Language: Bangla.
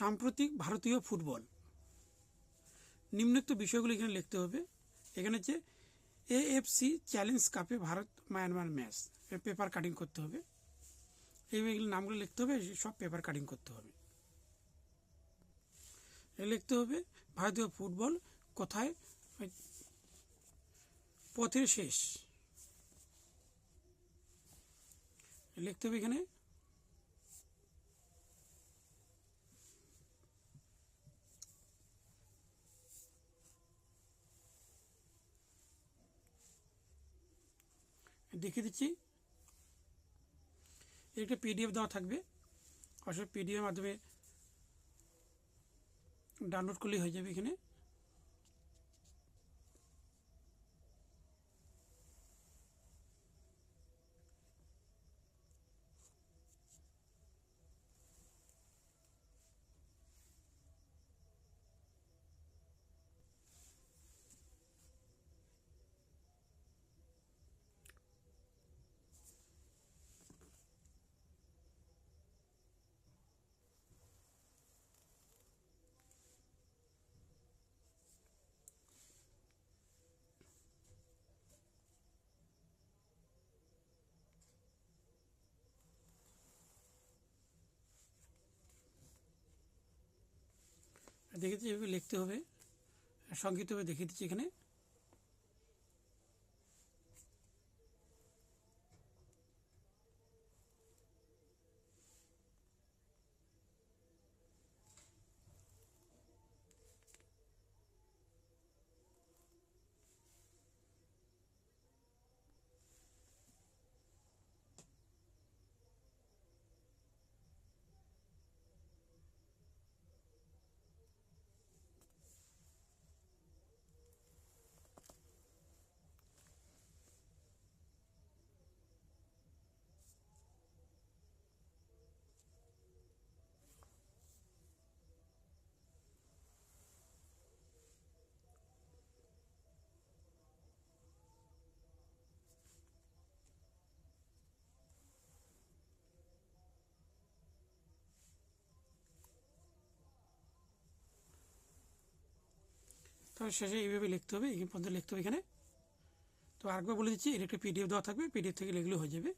সাম্প্রতিক ভারতীয় ফুটবল। নিম্নোক্ত বিষয়গুলো এখানে লিখতে হবে। এখানে হচ্ছে এএফসি চ্যালেঞ্জ কাপে Bharat Myanmar match paper cutting করতে হবে। এইগুলো নামগুলো লিখতে হবে, সব পেপার কাটিং করতে হবে। লিখতে হবে, ভারতীয় ফুটবল কোথায়? পথের শেষ। লিখতে হবে এখানে দেখিয়ে দিচ্ছি। এর একটা পিডিএফ দেওয়া থাকবে। অবশ্যই পিডিএফ মাধ্যমে ডাউনলোড করলেই হয়ে যাবে এখানে। দেখে দিচ্ছি এভাবে লিখতে হবে সংক্ষিপ্তভাবে দেখিয়ে দিচ্ছি এখানে। তবে শেষে এইভাবে লিখতে হবে, এই পর্যন্ত লিখতে হবে এখানে। তো আরেকবার বলে দিচ্ছি এটা একটা পিডিএফ দেওয়া থাকবে পিডিএফ থেকে লিখলেও হয়ে যাবে।